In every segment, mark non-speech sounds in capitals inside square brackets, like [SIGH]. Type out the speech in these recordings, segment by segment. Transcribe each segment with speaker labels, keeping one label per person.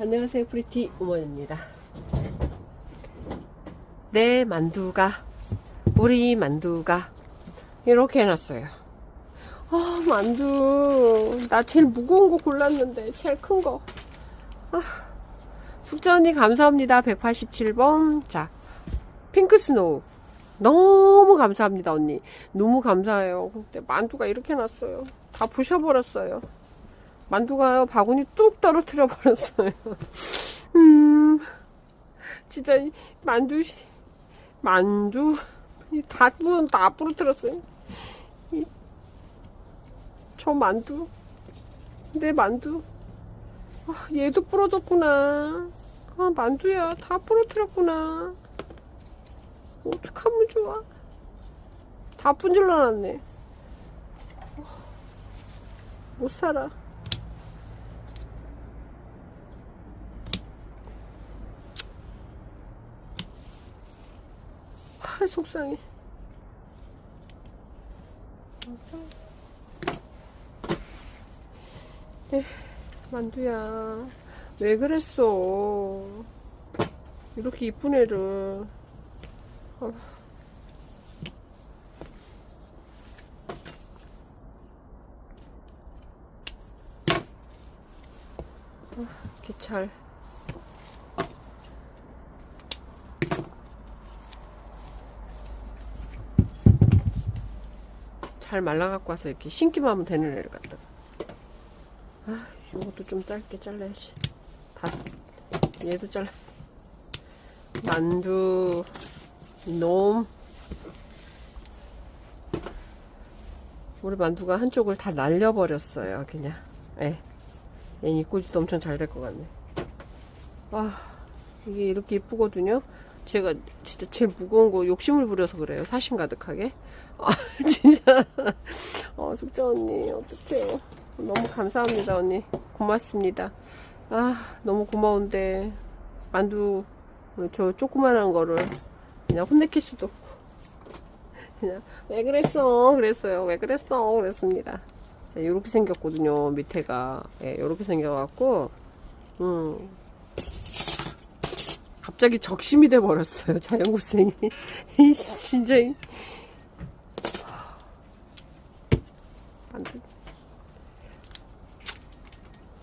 Speaker 1: 안녕하세요 프리티 우먼입니다. 내 만두가 우리 만두가 이렇게 해놨어요. 아 만두. 나 제일 무거운 거 골랐는데 제일 큰거. 아, 숙자 언니 감사합니다. 187번. 자 핑크 스노우. 너무 감사합니다 언니. 너무 감사해요. 만두가 이렇게 났어요. 다 부셔버렸어요 만두가요 바구니 뚝 떨어뜨려 버렸어요. [LAUGHS] 음, 진짜 이 만두 시- 만두 다다 부러뜨렸어요. 이, 저 만두 내 만두 아, 얘도 부러졌구나. 아 만두야 다 부러뜨렸구나. 어떡하면 좋아? 다 분질러 놨네. 아, 못 살아. 아, 속상해. 에, 만두야. 왜 그랬어? 이렇게 이쁜 애를. 아. 아, 기찰. 잘 말라갖고 와서 이렇게 신기만 하면 되는 애를 갖다가. 아 이것도 좀 짧게 잘라야지. 다 얘도 잘라. 만두 놈. 우리 만두가 한쪽을 다 날려버렸어요 그냥. 예. 얘 입꼬지도 엄청 잘 될 것 같네. 아 이게 이렇게 이쁘거든요 제가 진짜 제일 무거운 거 욕심을 부려서 그래요 사심 가득하게? 아 [LAUGHS] 진짜. 어 숙자 언니 어떡해요. 너무 감사합니다 언니. 고맙습니다. 아 너무 고마운데. 만두 저 조그만한 거를 그냥 혼내킬 수도 없고. 그냥 왜 그랬어? 그랬어요. 왜 그랬어? 그랬습니다. 자 이렇게 생겼거든요 밑에가. 예 이렇게 생겨갖고 음 갑자기 적심이 돼 버렸어요 자연고생이 [LAUGHS] 진짜 이- 안 돼.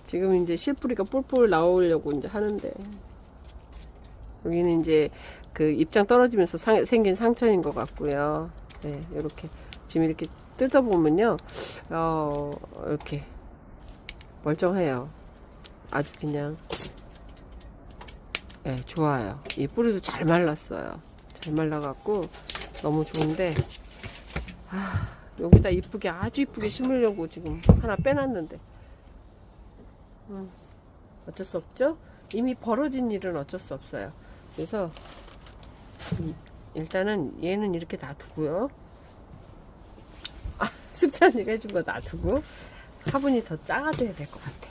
Speaker 1: 지금 이제 실뿌리가 뿔뿔 나오려고 이제 하는데 여기는 이제 그 입장 떨어지면서 상- 생긴 상처인 것 같고요. 네, 이렇게 지금 이렇게 뜯어 보면요, 어, 이렇게 멀쩡해요. 아주 그냥 네, 좋아요. 이 뿌리도 잘 말랐어요. 잘 말라갖고 너무 좋은데 아, 여기다 이쁘게 아주 이쁘게 심으려고 지금 하나 빼놨는데 음, 어쩔 수 없죠? 이미 벌어진 일은 어쩔 수 없어요. 그래서 음, 일단은 얘는 이렇게 놔두고요. 아, [LAUGHS] 숙자언니가 해준 거 놔두고 화분이 더 작아져야 될 것 같아.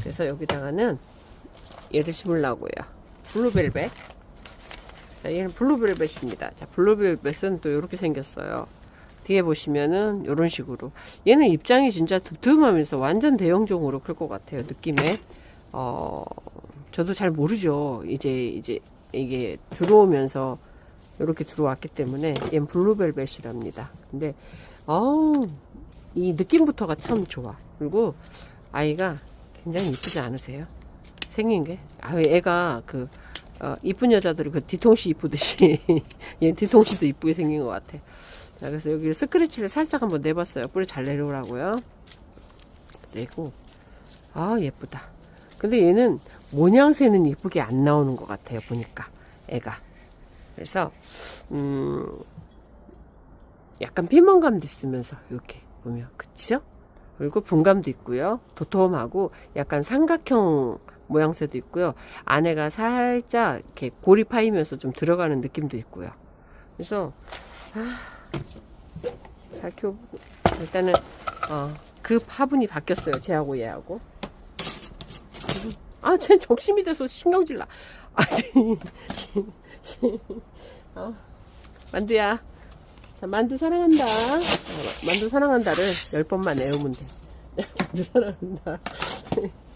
Speaker 1: 그래서 여기다가는 얘를 심으려고요. 블루벨벳. 자, 얘는 블루벨벳입니다. 자, 블루벨벳은 또 이렇게 생겼어요. 뒤에 보시면은 이런 식으로. 얘는 입장이 진짜 듬듬하면서 완전 대형종으로 클 것 같아요 느낌에. 어 저도 잘 모르죠. 이제 이제 이게 들어오면서 이렇게 들어왔기 때문에 얘는 블루벨벳이랍니다. 근데 어이 느낌부터가 참 좋아. 그리고 아이가 굉장히 이쁘지 않으세요? 생긴 게? 아, 애가 그 어, 이쁜 여자들이 그 뒤통수 이쁘듯이 얘 [LAUGHS] 뒤통수도 이쁘게 생긴 것 같아 자, 그래서 여기 스크래치를 살짝 한번 내봤어요. 뿌리 잘 내려오라고요. 내고, 아, 예쁘다. 근데 얘는 모양새는 이쁘게 안 나오는 것 같아요. 보니까. 애가. 그래서, 음, 약간 피멍감도 있으면서, 이렇게 보면. 그쵸? 그리고 분감도 있고요. 도톰하고 약간 삼각형 모양새도 있고요. 안에가 살짝 이렇게 골이 파이면서 좀 들어가는 느낌도 있고요. 그래서, 잘 키워 일단은 어, 그 화분이 바뀌었어요 쟤하고 얘하고. 아 쟤 적심이 돼서 신경질 나 아니 [LAUGHS] 어, 만두야. 자 만두 사랑한다. 어, 만두 사랑한다를 열 번만 외우면 돼. [LAUGHS] 만두 사랑한다 [LAUGHS]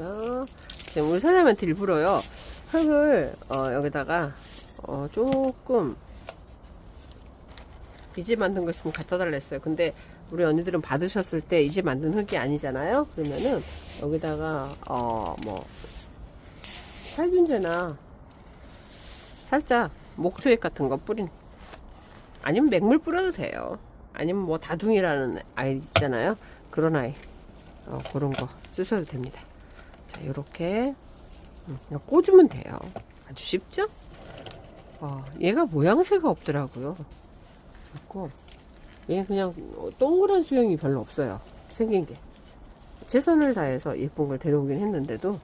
Speaker 1: 그죠? 지금 우리 사장님한테 일부러요. 흙을 어, 여기다가 어, 조금 이제 만든 거 있으면 갖다 달라 했어요. 근데 우리 언니들은 받으셨을 때 이제 만든 흙이 아니잖아요. 그러면은 여기다가 어 뭐 살균제나 살짝 목초액 같은 거 뿌린 아니면 맹물 뿌려도 돼요. 아니면 뭐 다둥이라는 아이 있잖아요. 그런 아이 어, 그런 거 쓰셔도 됩니다. 자 이렇게 음, 그냥 꽂으면 돼요. 아주 쉽죠? 어, 얘가 모양새가 없더라고요. 그고 얘 그냥 동그란 수영이 별로 없어요. 생긴 게 최선을 다해서 예쁜 걸 데려오긴 했는데도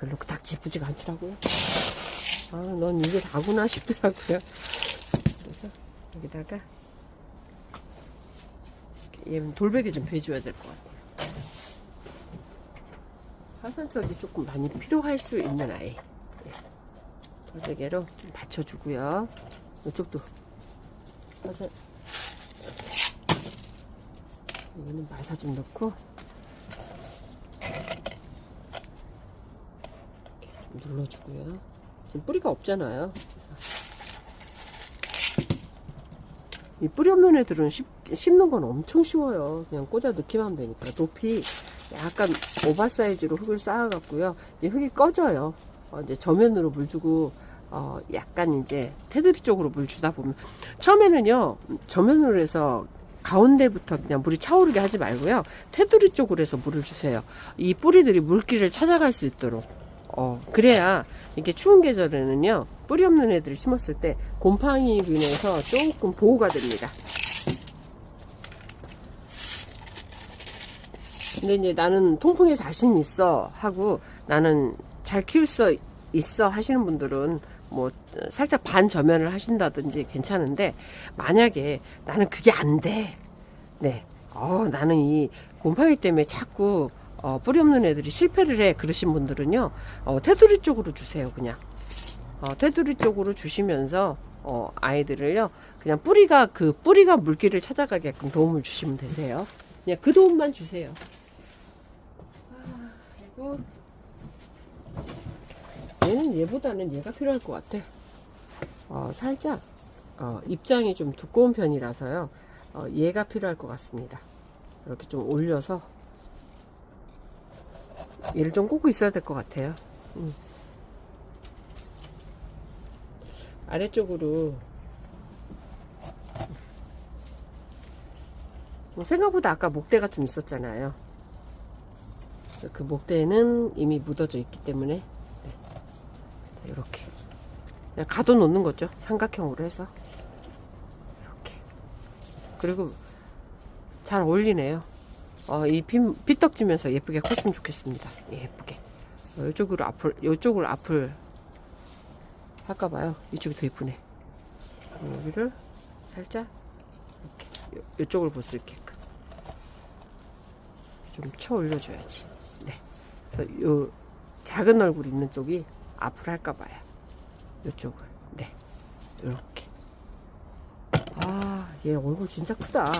Speaker 1: 별로 딱 지쁘지가 않더라고요. 아, 넌 이게 다구나 싶더라고요. 그래서 여기다가 얘는 돌베개 좀 배줘야 될 것 같아요. 화산석이 조금 많이 필요할 수 있는 아이. 예. 돌베개로 좀 받쳐주고요. 이쪽도 화산. 이거는 마사 좀 넣고 좀 눌러주고요. 지금 뿌리가 없잖아요. 이 뿌리 없는 애들은 씹, 씹는 건 엄청 쉬워요. 그냥 꽂아 넣기만 하면 되니까. 높이 약간 오바 사이즈로 흙을 쌓아갖고요. 이 흙이 꺼져요. 어, 이제 저면으로 물 주고, 어, 약간 이제 테두리 쪽으로 물 주다 보면. 처음에는요, 저면으로 해서 가운데부터 그냥 물이 차오르게 하지 말고요. 테두리 쪽으로 해서 물을 주세요. 이 뿌리들이 물길을 찾아갈 수 있도록. 어, 그래야 이게 추운 계절에는요, 뿌리 없는 애들을 심었을 때 곰팡이로 인해서 조금 보호가 됩니다. 근데 이제 나는 통풍에 자신 있어 하고 나는 잘 키울 수 있어 하시는 분들은 뭐 살짝 반 저면을 하신다든지 괜찮은데 만약에 나는 그게 안 돼. 네. 어, 나는 이 곰팡이 때문에 자꾸 어, 뿌리 없는 애들이 실패를 해 그러신 분들은요 어, 테두리 쪽으로 주세요 그냥 어, 테두리 쪽으로 주시면서 어, 아이들을요 그냥 뿌리가 그 뿌리가 물길을 찾아가게끔 도움을 주시면 되세요 그냥 그 도움만 주세요 아, 그리고 얘는 얘보다는 얘가 필요할 것 같아 어, 살짝 어, 입장이 좀 두꺼운 편이라서요 어, 얘가 필요할 것 같습니다 이렇게 좀 올려서 얘를 좀 꽂고 있어야 될 것 같아요. 음. 아래쪽으로 뭐 생각보다 아까 목대가 좀 있었잖아요. 그 목대는 이미 묻어져 있기 때문에 네. 이렇게 그냥 가둬 놓는 거죠. 삼각형으로 해서 이렇게 그리고 잘 어울리네요. 어, 이 피, 피떡지면서 예쁘게 컸으면 좋겠습니다. 예쁘게. 어, 이쪽으로 앞을, 이쪽으로 앞을 할까봐요. 이쪽이 더 예쁘네. 여기를 살짝, 이렇게, 요, 이쪽을 볼 수 있게끔. 좀 쳐 올려줘야지. 네. 그래서 요, 작은 얼굴 있는 쪽이 앞을 할까 봐요. 이쪽을. 네. 이렇게. 아, 얘 얼굴 진짜 크다.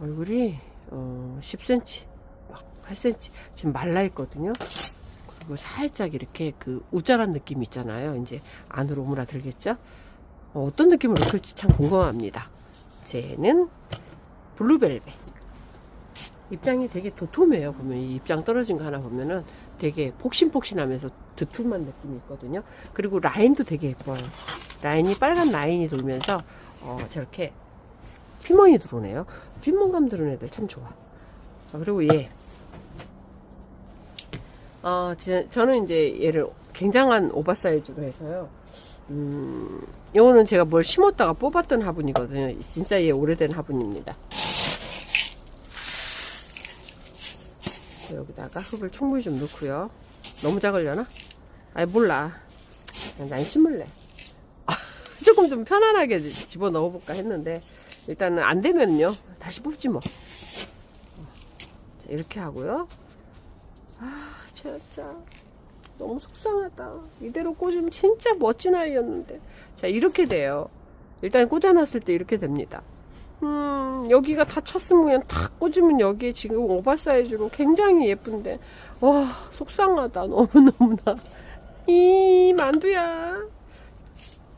Speaker 1: 얼굴이 어, 10cm, 막 8cm 지금 말라 있거든요. 그리고 살짝 이렇게 그 우짜란 느낌 있잖아요. 이제 안으로 오므라들겠죠? 어, 떤 느낌으로 클지 참 궁금합니다. 쟤는 블루벨벳. 입장이 되게 도톰해요. 보면 이 입장 떨어진 거 하나 보면은 되게 폭신폭신하면서 두툼한 느낌이 있거든요. 그리고 라인도 되게 예뻐요. 라인이 빨간 라인이 돌면서 어, 저렇게 피멍이 들어오네요. 핏멍감 들은 애들 참 좋아. 아, 그리고 얘. 어, 제, 저는 이제 얘를 굉장한 오버사이즈로 해서요. 음, 요거는 제가 뭘 심었다가 뽑았던 화분이거든요. 진짜 얘 오래된 화분입니다. 여기다가. 흙을 충분히 좀 넣고요. 너무 작으려나? 아니, 몰라. 난 심을래. 아, [LAUGHS] 조금 좀 편안하게 집어 넣어볼까 했는데, 일단은 안 되면요. 다시 뽑지 뭐. 자, 이렇게 하고요. 아 진짜. 너무 속상하다. 이대로 꽂으면 진짜 멋진 아이였는데. 자 이렇게 돼요. 일단 꽂아놨을 때 이렇게 됩니다 음, 여기가 다 찼으면 탁 꽂으면 여기에 지금 오버사이즈로 굉장히 예쁜데. 와, 속상하다. [LAUGHS] 너무너무나. 이 만두야.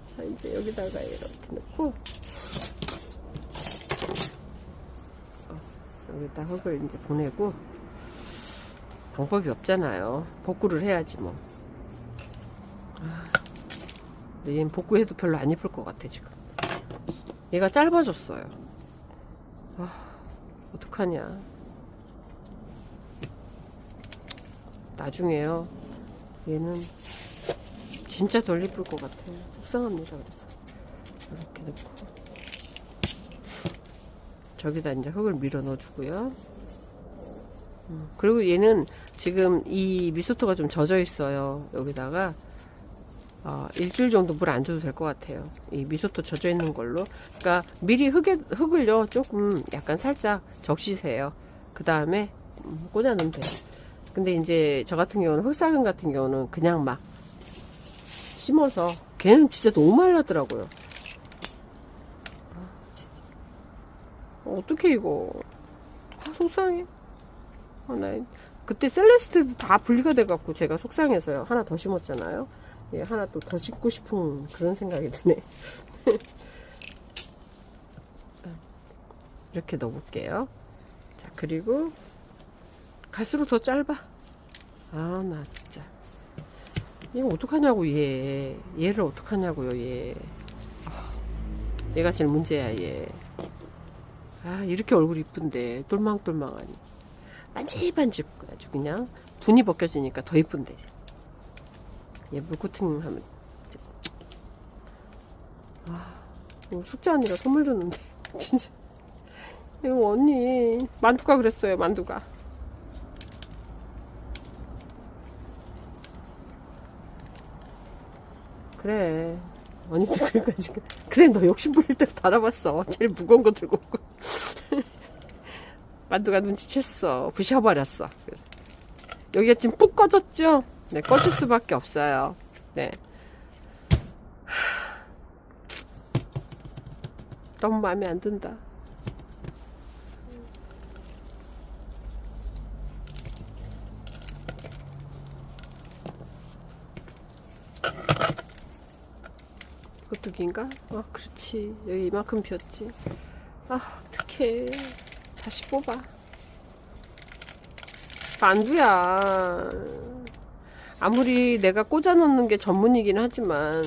Speaker 1: 자, 이제 여기다가 이렇게 넣고. 어, 여기다 흙을 이제 보내고. 방법이 없잖아요. 복구를 해야지 뭐. 아, 얘는 복구해도 별로 안 이쁠 것 같아, 지금. 얘가 짧아졌어요. 아, 어떡하냐. 나중에요. 얘는 진짜 덜 이쁠 것 같아요. 속상합니다. 그래서 이렇게 넣고 저기다 이제 흙을 밀어 넣어주고요. 음, 그리고 얘는 지금 이 미소토가 좀 젖어 있어요. 여기다가 어, 일주일 정도 물 안 줘도 될 것 같아요. 이 미소토 젖어 있는 걸로. 그러니까 미리 흙에 흙을요 조금 약간 살짝 적시세요. 그 다음에 음, 꽂아 놓으면 돼요. 근데 이제 저 같은 경우는 흑사근 같은 경우는 그냥 막 심어서 걔는 진짜 너무 말라더라고요. 아. 어, 어떡해 이거. 아, 속상해. 아, 나 그때 셀레스테도 다 분리가 돼갖고 제가 속상해서요. 하나 더 심었잖아요. 예, 하나 또더 심고 싶은 그런 생각이 드네. [LAUGHS] 이렇게 넣어볼게요. 자, 그리고 갈수록 더 짧아. 아, 나 진짜. 이거 어떡하냐고, 얘. 얘를 어떡하냐고요, 얘. 아, 얘가 제일 문제야, 얘. 아, 이렇게 얼굴 이쁜데, 똘망똘망하니. 반질반질 아주 그냥 분이 벗겨지니까 더 이쁜데. 얘 물코팅 하면. 아, 이거 숙제 아니라 선물 줬는데. [LAUGHS] 진짜. 이거 언니, 만두가 그랬어요, 만두가. 그래. 언니도 [LAUGHS] 그러니까 지금. 그래, 너 욕심 부릴 때 달아봤어. 제일 무거운 거 들고 오고. [LAUGHS] 만두가 눈치챘어. 부셔버렸어. 여기가 지금 푹 꺼졌죠? 네, 꺼질 수밖에 없어요. 네. 하. 너무 마음에 안 든다. 이것도 긴가? 아, 그렇지. 여기 이만큼 비었지. 아, 어떡해. 다시 뽑아. 만두야. 아무리 내가 꽂아 놓는 게 전문이긴 하지만,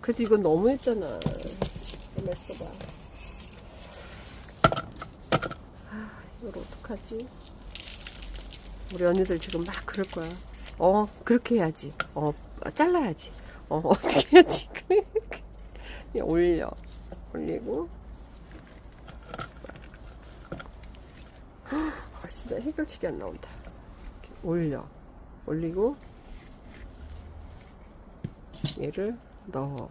Speaker 1: 그래도 이건 너무했잖아. 가만 있어봐. 아, 이걸 어떡하지? 우리 언니들 지금 막 그럴 거야. 어, 그렇게 해야지. 어, 잘라야지. 어, [LAUGHS] 어떻게 해야지. [LAUGHS] 그냥 올려. 올리고. 아, 진짜 해결책이 안 나온다. 올려. 올리고, 얘를 넣어.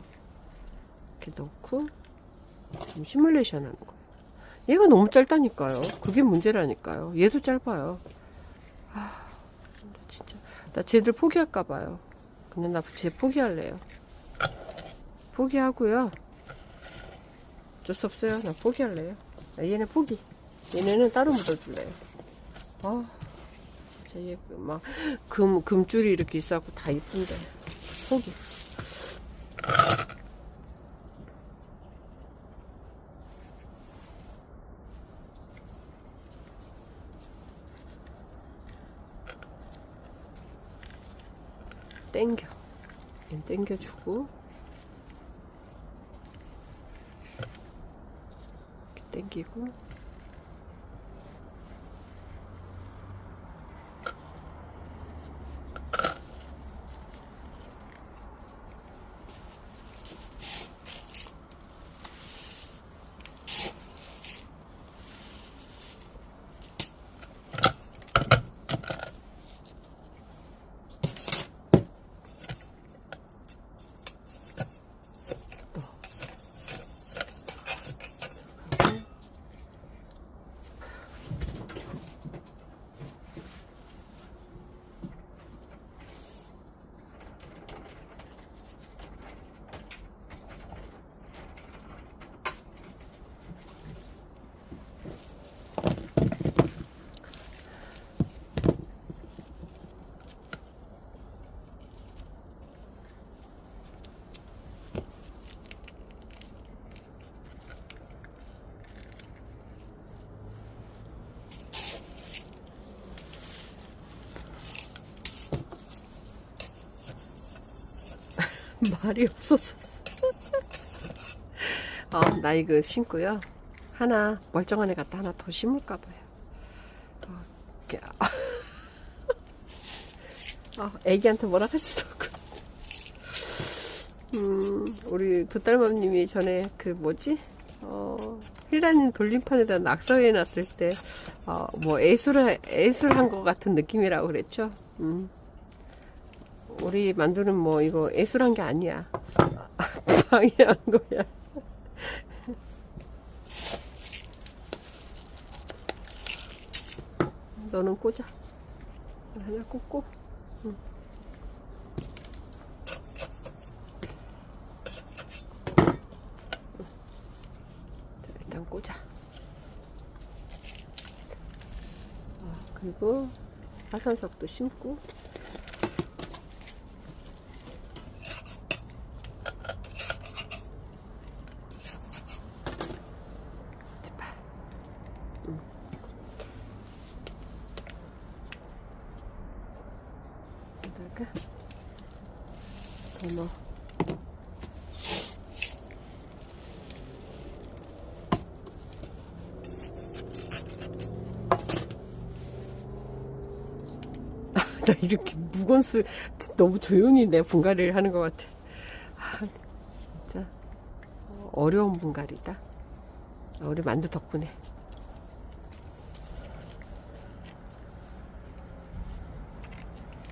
Speaker 1: 이렇게 넣고, 좀 시뮬레이션 하는 거예요. 얘가 너무 짧다니까요. 그게 문제라니까요. 얘도 짧아요. 아, 진짜. 나 쟤들 포기할까 봐요. 그냥 나 쟤 포기할래요. 포기하고요. 어쩔 수 없어요. 나 포기할래요. 아, 얘네 포기. 얘네는 따로 묻어줄래요. 아, 진짜 얘막금 금줄이 이렇게 있어갖고 다 이쁜데 포기. 땡겨. 얘 땡겨주고 땡기고 [LAUGHS] 말이 없어졌어. [LAUGHS] 어, 나 이거 심고요. 하나 멀쩡한 애 갖다 하나 더 심을까 봐요. [LAUGHS] 어. 아, 애기한테 뭐라 할 수도 없고. 음, 우리 도딸맘님이 전에 그 뭐지? 어, 힐라닌 돌림판에다 낙서해 놨을 때, 어, 뭐 애술을, 애술한 것 같은 느낌이라고 그랬죠? 음. 우리 만두는 뭐 이거 애술한 게 아니야. [LAUGHS] 방해한 거야. 너는 꽂아. 하나 꽂고. 응. 자, 일단 꽂아. 아, 그리고 화산석도 심고. 제발. 응. 여기다가 더 넣어. 나 술 너무 조용히 내 분갈이를 하는 것 같아. 아, 진짜 어려운 분갈이다. 우리 만두 덕분에.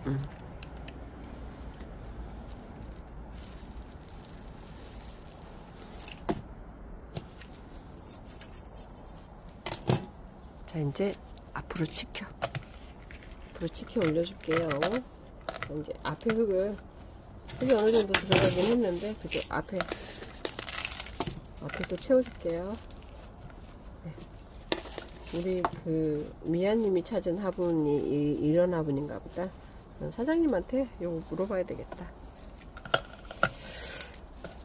Speaker 1: 음. 자 이제 앞으로 치켜. 앞으로 치켜 올려줄게요. 자, 이제 앞에 흙을 흙이 어느 정도 들어가긴 했는데 그죠 앞에 앞에 또 채워줄게요. 네. 우리 그 미아님이 찾은 화분이 이, 이런 화분인가 보다. 어, 사장님한테 요거 물어봐야 되겠다.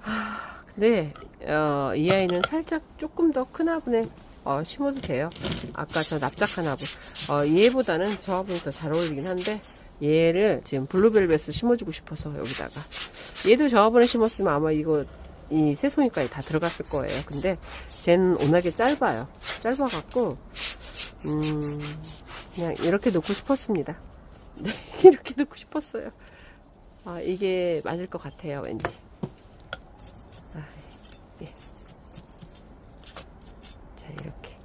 Speaker 1: 하, 근데 어, 이 아이는 살짝 조금 더 큰 화분에 어, 심어도 돼요. 아까 저 납작한 화분. 어, 얘보다는 저 화분이 더 잘 어울리긴 한데 얘를 지금 블루벨벳을 심어주고 싶어서 여기다가 얘도 저 화분에 심었으면 아마 이거 이 새송이까지 다 들어갔을 거예요. 근데 쟤는 워낙에 짧아요. 짧아 갖고 음 그냥 이렇게 놓고 싶었습니다. [LAUGHS] 네, 이렇게 놓고 싶었어요. 아 이게 맞을 것 같아요, 왠지. 아, 예. 자 이렇게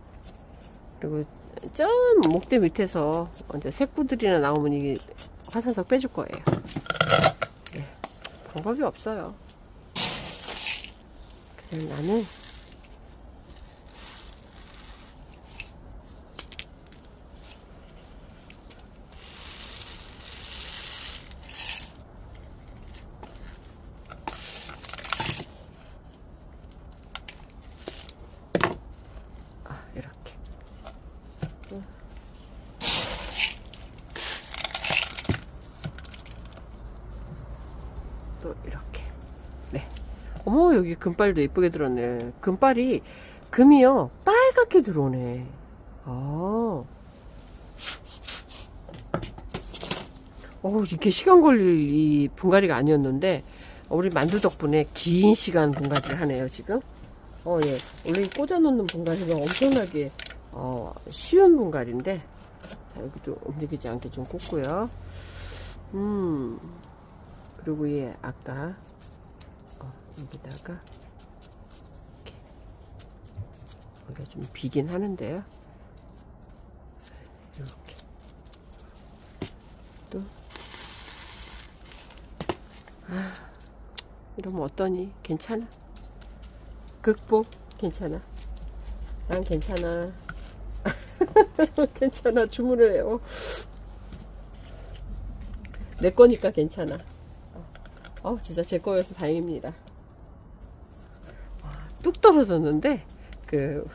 Speaker 1: 그리고 좀 목대 밑에서 이제 색구들이나 나오면 이게 화산석 빼줄 거예요. 예. 방법이 없어요. 그냥 나는 아, 이렇게. 또 이렇게. 네. 어머, 여기 금발도 예쁘게 들었네. 금발이, 금이요. 빨갛게 들어오네. 아. 어 이게 시간 걸릴 이 분갈이가 아니었는데, 우리 만두 덕분에 긴 시간 분갈이를 하네요, 지금. 어, 예. 원래 이 꽂아 놓는 분갈이가 엄청나게, 어, 쉬운 분갈인데, 자, 여기도 움직이지 않게 좀 꽂고요. 음. 그리고 얘, 아까, 어, 여기다가, 이렇게. 여기가 좀 비긴 하는데요. 이렇게. 또. 아, 이러면 어떠니? 괜찮아? 극복? 괜찮아? 난 괜찮아. [LAUGHS] 괜찮아. 주문을 해요. 내 거니까 괜찮아. 어, 진짜 제 거여서 다행입니다. 와, 뚝 떨어졌는데, 그,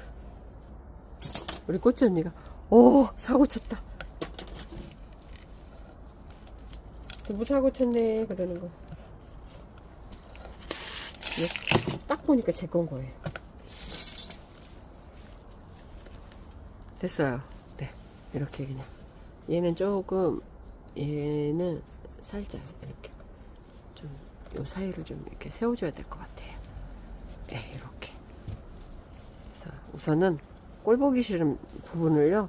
Speaker 1: 우리 꼬치 언니가, 오, 사고 쳤다. 두부 사고 쳤네, 그러는 거. 예, 딱 보니까 제 건 거예요. 됐어요. 네. 이렇게 그냥. 얘는 조금, 얘는 살짝, 이렇게. 좀 요 사이를 좀 이렇게 세워줘야 될 것 같아요. 네, 이렇게. 우선은 꼴 보기 싫은 부분을요,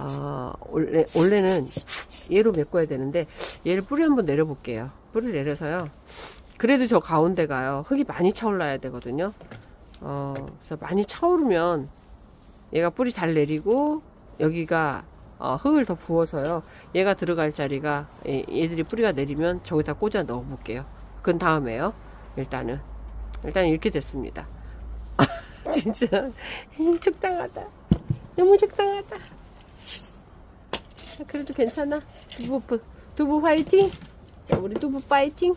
Speaker 1: 아, 원래, 원래는 얘로 메꿔야 되는데, 얘를 뿌리 한번 내려 볼게요. 뿌리 내려서요. 그래도 저 가운데가요, 흙이 많이 차올라야 되거든요. 어, 그래서 많이 차오르면, 얘가 뿌리 잘 내리고, 여기가, 어, 흙을 더 부어서요. 얘가 들어갈 자리가, 얘- 얘들이 뿌리가 내리면 저기다 꽂아 넣어 볼게요. 그 다음에요. 일단은. 일단 이렇게 됐습니다. 진짜 속상하다. 너무 속상하다. 그래도 괜찮아. 두부 두부 화이팅. 자, 우리 두부 파이팅.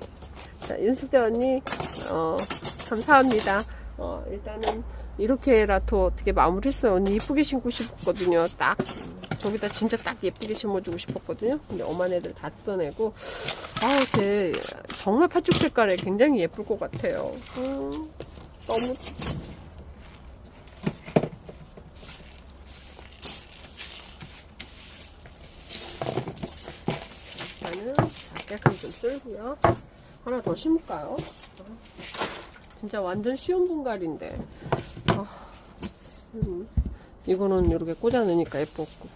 Speaker 1: 자, 윤숙자 언니 어, 감사합니다. 어, 일단은 이렇게라도 어떻게 마무리했어요. 언니 이쁘게 신고 싶었거든요. 딱 저기다 진짜 딱 예쁘게 심어주고 싶었거든요. 근데 엄한 애들 다 뜯어내고 아우 제 정말 팥죽 색깔에 굉장히 예쁠 것 같아요. 음, 너무 일단은 깨끗이 좀 쓸고요. 하나 더 심을까요? 진짜 완전 쉬운 분갈인데. 아, 음, 이거는 이렇게 꽂아 넣으니까 예뻤고.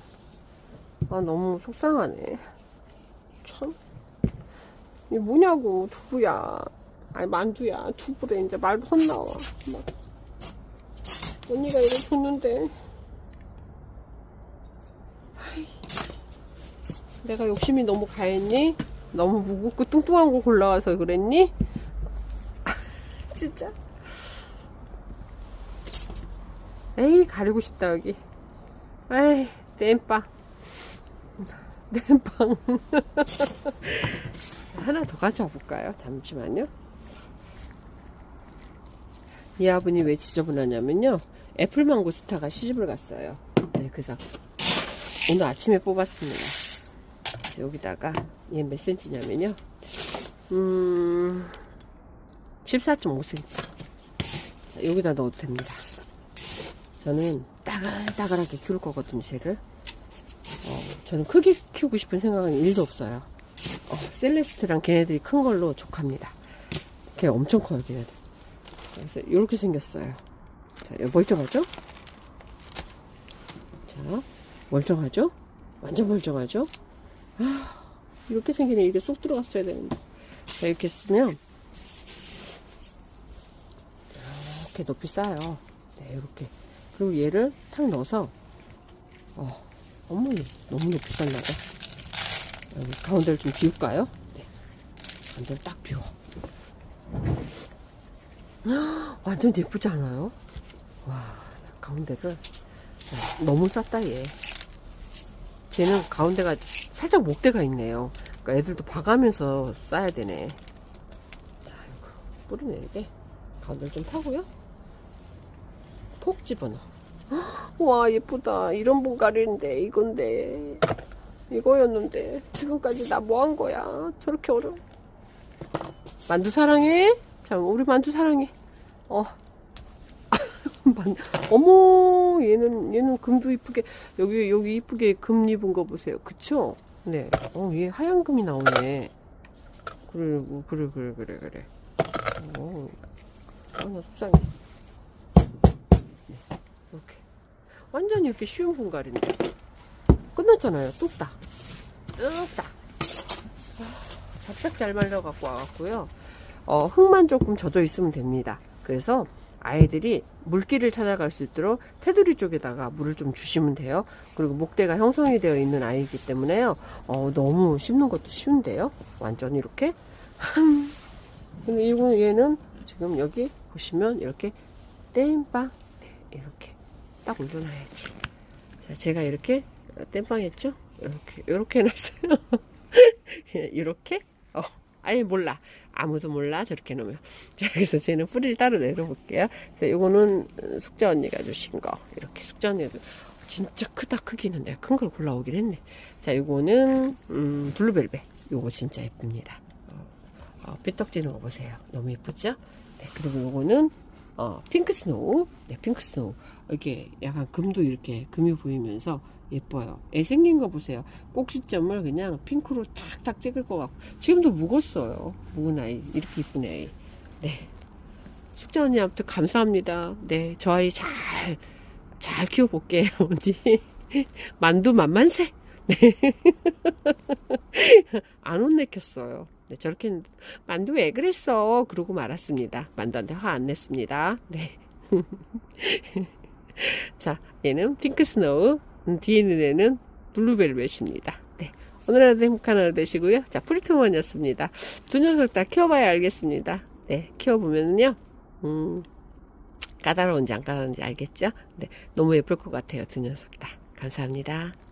Speaker 1: 아, 너무 속상하네. 참. 이게 뭐냐고, 두부야. 아니, 만두야. 두부래. 이제 말도 헛나와. 막. 언니가 이거 줬는데. 내가 욕심이 너무 가했니? 너무 무겁고 뚱뚱한 거 골라와서 그랬니? [LAUGHS] 진짜. 에이, 가리고 싶다, 여기. 에이, 땜빵. 땜빵. [LAUGHS] 하나 더 가져와 볼까요? 잠시만요. 이 화분이 왜 지저분하냐면요. 애플망고스타가 시집을 갔어요. 네, 그래서 오늘 아침에 뽑았습니다. 여기다가 얘 몇 센치냐면요. 음, 14.5cm. 자, 여기다 넣어도 됩니다. 저는 따글따글하게 키울 거거든요, 쟤를. 어, 저는 크게 키우고 싶은 생각은 1도 없어요. 어, 셀레스트랑 걔네들이 큰 걸로 족합니다. 걔 엄청 커요, 걔네들. 그래서 이렇게 생겼어요. 자, 멀쩡하죠? 자, 멀쩡하죠? 완전 멀쩡하죠? 아, 이렇게 애 이게 쑥 들어갔어야 되는데. 자, 이렇게 쓰면 이렇게 높이 쌓아요. 네, 이렇게. 그리고 얘를 탁 넣어서 어, 어머니 너무 높이. 여기 가운데를 좀 비울까요? 네. 가운데를 딱 비워. 완전 예쁘지 않아요? 와, 가운데를 어, 너무 쌌다 얘. 쟤는 가운데가 살짝 목대가 있네요. 그러니까 애들도 봐가면서 싸야 되네. 자, 이거 뿌리 내리게 가운데를 좀 파고요. 폭 집어넣어. [GASPS] 와 예쁘다. 이런 분갈이인데 이건데 이거였는데 지금까지 나 뭐 한 거야? 저렇게 어려워. 만두 사랑해? 자, 우리 만두 사랑해. 어. [LAUGHS] 만- 얘는, 얘는 금도 이쁘게, 여기, 여기 이쁘게 금 입은 거 보세요. 그쵸? 네. 어, 얘 하얀 금이 나오네. 그래, 뭐, 그래, 그래, 그래, 그래. 어, 아, 나 속상해. 네, 이렇게. 완전히 이렇게 쉬운 분갈인데. 끝났잖아요. 뚝딱. 뚝딱. 아, 바짝 잘 말려갖고 와갖고요. 어, 흙만 조금 젖어 있으면 됩니다. 그래서 아이들이 물기를 찾아갈 수 있도록 테두리 쪽에다가 물을 좀 주시면 돼요. 그리고 목대가 형성이 되어 있는 아이이기 때문에요. 어, 너무 씹는 것도 쉬운데요. 완전 이렇게. [LAUGHS] 근데 이거 얘는 지금 여기 보시면 이렇게 땜빵 네, 이렇게 딱 올려놔야지. 자, 제가 이렇게 땜빵 했죠? 이렇게 이렇게 해놨어요. [LAUGHS] 이렇게? 어, 아니 몰라. 아무도 몰라? 저렇게 놓으면. [LAUGHS] 자 그래서 쟤는 뿌리를 따로 내려볼게요. 그래서 이거는 숙자 언니가 주신 거. 이렇게 숙자 언니가 진짜 크다 크기는 내가 큰 걸 골라오긴 했네. 자 이거는 음, 블루벨벳. 요거 진짜 예쁩니다. 어, 어, 삐떡지는 거 보세요. 너무 예쁘죠? 네, 그리고 요거는 어, 핑크 스노우. 네 핑크 스노우. 이게 약간 금도 이렇게 금이 보이면서 예뻐요. 애 생긴 거 보세요. 꼭지점을 그냥 핑크로 탁탁 찍을 것 같고 지금도 묵었어요. 묵은 아이 이렇게 이쁜 아이. 네. 숙자 언니 아무튼 감사합니다. 네, 저 아이 잘, 잘 키워볼게요. [LAUGHS] 언니. 만두 만만세. 네. [LAUGHS] 안 혼내켰어요. 네, 저렇게 만두 왜 그랬어? 그러고 말았습니다. 만두한테 화 안 냈습니다. 네. [LAUGHS] 자, 얘는 핑크 스노우, 음, 뒤에 있는 애는 블루벨벳입니다. 네. 오늘 하루도 행복한 하루 되시고요. 자, 프리트먼이었습니다. 두 녀석 다 키워봐야 알겠습니다. 네, 키워보면요. 음, 까다로운지 안 까다로운지 알겠죠? 네, 너무 예쁠 것 같아요. 두 녀석 다. 감사합니다.